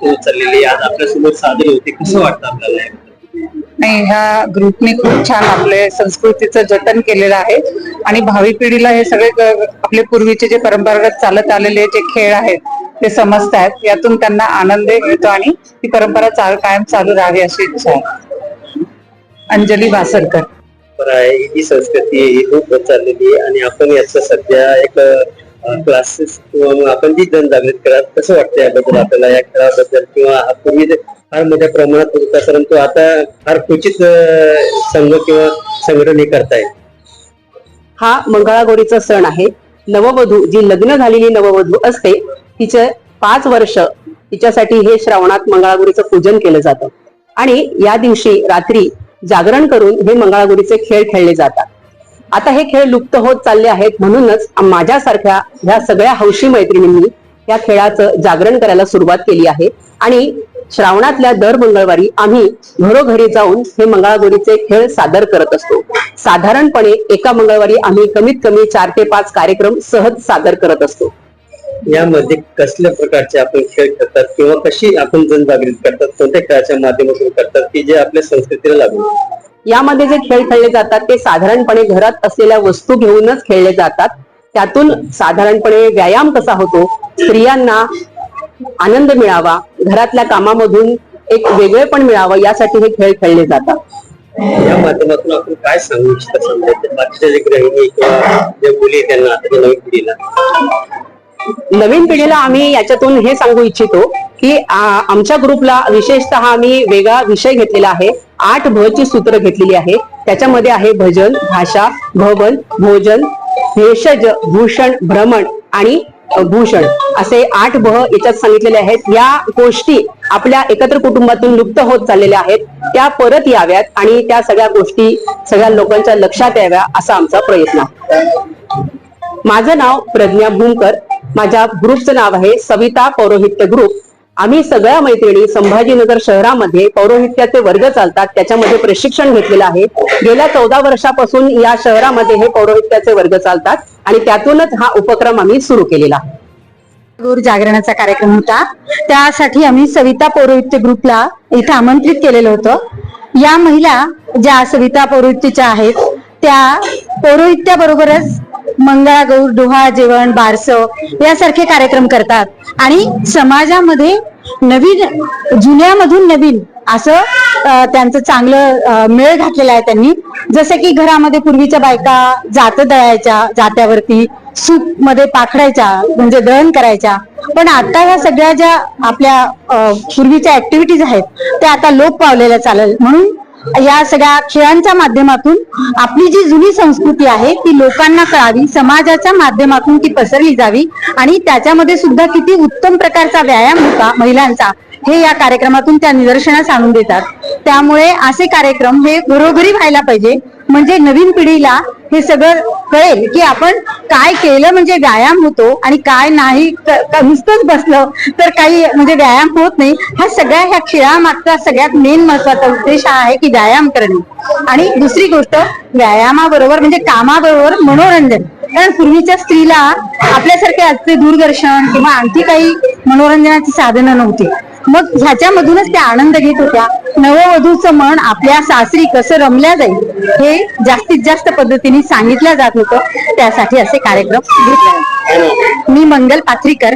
तो चाललेली आज आपल्यासमोर सादर होते. कसं वाटतं आपल्याला? नाही ह्या ग्रुपने खूप छान आपले संस्कृतीचं जतन केलेलं आहे. आणि भावी पिढीला हे सगळे आपले पूर्वीचे जे परंपरागत चालत आलेले जे खेळ आहेत ते समजत आहेत यातून त्यांना आनंद मिळतो आणि ती परंपरा चाल कायम चालू राहावी अशी इच्छा आहे. अंजली भासरकर आहे. ही जी संस्कृती आहे ही खूप होत चाललेली आहे आणि आपण याचं सध्या एक क्लासेस किंवा मग आपण जी जनजागृती करा कसं वाटतं याबद्दल आपल्याला या खेळाबद्दल? किंवा हा पूर्वी फार मोठ्या प्रमाणात होता परंतु आता फार क्वचित संघ किंवा संघटन हे करतायत. हा मंगळागौरीचा सण आहे. नववधू जी लग्न झालेली नववधू असते तिचे पाच वर्ष तिच्यासाठी हे श्रावणात मंगळागुरीचं पूजन केलं जातं. आणि या दिवशी रात्री जागरण करून हे मंगळागुरीचे खेळ खेळले जातात. आता हे खेळ लुप्त होत चालले आहेत म्हणूनच माझ्यासारख्या ह्या सगळ्या हौशी मैत्रिणींनी या खेळाचं जागरण करायला सुरुवात केली आहे. आणि श्रावणातल्या दर मंगळवारी आम्ही घरोघरी जाऊन हे मंगळागौरीचे खेळ सादर करत असतो. साधारणपणे एका मंगळवारी आम्ही कमीत कमी चार ते पाच कार्यक्रम सहज सादर करत असतो. यामध्ये कसल्या प्रकारचे आपण खेळ करतात किंवा कशी आपण जनजागृती करतात कोणत्या खेळाच्या माध्यमातून करतात की जे आपल्या संस्कृतीला लागू यामध्ये जे खेळ खेळले जातात ते साधारणपणे घरात असलेल्या वस्तू घेऊनच खेळले जातात. त्यातून साधारणपणे व्यायाम कसा होतो स्त्रियांना आनंद मिळावा घरातल्या कामामधून एक वेगळेपण मिळावं यासाठी हे खेळ खेळले जातात. या माध्यमातून आपण काय सांगू इच्छिता समजा बाकीच्या जे गृहिणी किंवा जे मुली त्यांना नवीन पिढीला? नवीन पिढीला आम्ही याच्यातून हे सांगू इच्छितो की आमच्या ग्रुपला विशेषतः आम्ही वेगळा विषय घेतलेला आहे. आठ भची सूत्र घेतलेली आहे. त्याच्यामध्ये आहे भजन भाषा भवन भोजन भेषज भूषण भ्रमण आणि भूषण. असे आठ बह याच्यात सांगितलेले आहेत. या गोष्टी आपल्या एकत्र कुटुंबातून लुप्त होत चाललेल्या आहेत. त्या परत याव्यात आणि त्या सगळ्या गोष्टी सगळ्या लोकांच्या लक्षात याव्या असा आमचा प्रयत्न माझं नाव प्रज्ञा भूमकर. माझ्या ग्रुपचं नाव आहे सविता पौरोहित्य ग्रुप. आम्ही सगळ्या मैत्रिणी संभाजीनगर शहरामध्ये पौरोहित्याचे वर्ग चालतात त्याच्यामध्ये प्रशिक्षण घेतलेलं आहे. गेल्या चौदा वर्षापासून या शहरामध्ये हे पौरोहित्याचे वर्ग चालतात आणि त्यातूनच हा उपक्रम आम्ही सुरू केलेला आहे. जागरणाचा कार्यक्रम होता. त्यासाठी आम्ही सविता पौरोहित्य ग्रुपला इथे आमंत्रित केलेलं होतं. या महिला ज्या सविता पौरोहित्यच्या आहेत त्या पौरोहित्याबरोबरच मंगळागौर डोहा जेवण बारस यासारखे कार्यक्रम करतात. आणि समाजामध्ये नवीन जुन्यामधून नवीन असं त्यांचं चांगलं मेळ घातलेला आहे त्यांनी. जसं की घरामध्ये पूर्वीच्या बायका जात दळायच्या जात्यावरती सूपमध्ये पाखडायच्या म्हणजे दळण करायच्या. पण आता ह्या सगळ्या ज्या आपल्या पूर्वीच्या ऍक्टिव्हिटीज आहेत त्या आता लोप पावलेल्या चालेल म्हणून या सगळ्या खेळांच्या माध्यमातून आपली जी जुनी संस्कृती आहे ती लोकांना कळावी समाजाच्या माध्यमातून ती पसरली जावी आणि त्याच्यामध्ये सुद्धा किती उत्तम प्रकारचा व्यायाम होता महिलांचा हे या कार्यक्रमातून त्या निदर्शनास आणून देतात. त्यामुळे असे कार्यक्रम हे घरोघरी व्हायला पाहिजे. म्हणजे नवीन पिढीला हे सगळं कळेल की आपण काय केलं म्हणजे व्यायाम होतो आणि काय नाही. नुसतंच बसलं तर काही म्हणजे व्यायाम होत नाही. हा सगळ्या ह्या खेळामागचा सगळ्यात मेन महत्त्वाचा उद्देश हा आहे की व्यायाम करणे. आणि दुसरी गोष्ट व्यायामाबरोबर म्हणजे कामाबरोबर मनोरंजन. कारण पूर्वीच्या स्त्रीला आपल्यासारखे आजचे दूरदर्शन किंवा आणखी काही मनोरंजनाची साधनं नव्हती. मग ह्याच्यामधूनच त्या आनंद घेत होत्या. नववधूचं मन आपल्या सासरी कसं रमल्या जाईल हे जास्तीत जास्त पद्धतीने सांगितलं जात होतं. त्यासाठी असे कार्यक्रम घेतले मी मंगल पाथरीकर.